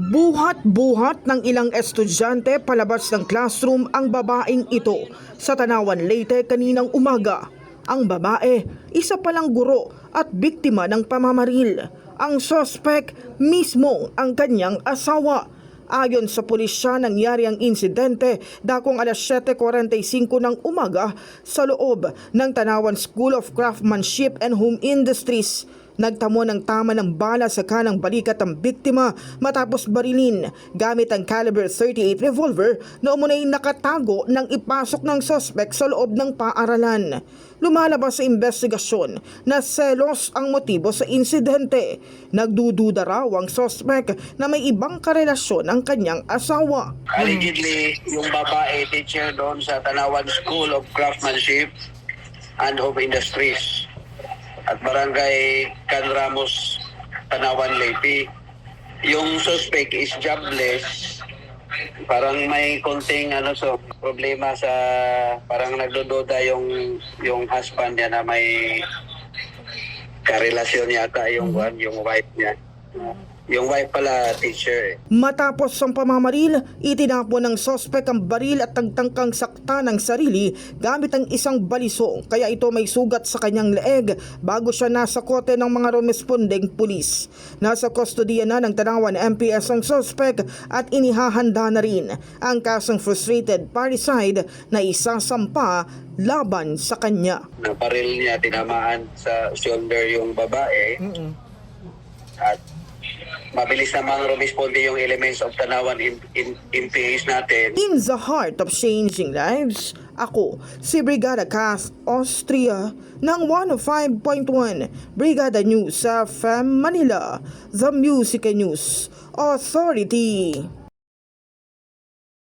Buhat-buhat ng ilang estudyante palabas ng classroom ang babaeng ito sa Tanawan Leyte kaninang umaga. Ang babae, isa palang guro at biktima ng pamamaril. Ang sospek mismo ang kanyang asawa. Ayon sa pulisya, nangyari ang insidente dakong alas 7.45 ng umaga sa loob ng Tanawan School of Craftsmanship and Home Industries. Nagtamo ng tama ng bala sa kanang balikat ang biktima matapos barilin gamit ang caliber 38 revolver na umunay nakatago ng ipasok ng suspect sa loob ng paaralan. Lumalabas sa investigasyon na selos ang motibo sa insidente. Nagdududa raw ang suspect na may ibang karelasyon ang kanyang asawa. Allegedly, yung babae teacher doon sa Tanawan School of Craftsmanship and Home Industries at Barangay Can Ramos, Tanawan, Leyte. Yung suspect is jobless. Parang may konting ano so problema sa parang nagdududa yung yung husband niya na may karelasyon yata yung one, yung wife niya. Yung wife pala teacher eh. Matapos ang pamamaril, itinapon ng sospek ang baril at tagtangkang sakta ng sarili gamit ang isang baliso kaya ito may sugat sa kanyang leeg bago siya nasa kote ng mga rumespondeng pulis. Nasa kustodiya na ng Tanawan MPS ang sospek at inihahanda na rin ang kasong frustrated parricide na isasampa laban sa kanya. na baril niya tinamaan sa shoulder yung babae at mabilis namang rumisponde yung elements of Tanawan in, in, MPAs natin. In the heart of changing lives, ako, si Brigada Kath Austria ng 105.1 Brigada News FM Manila, The Music News Authority.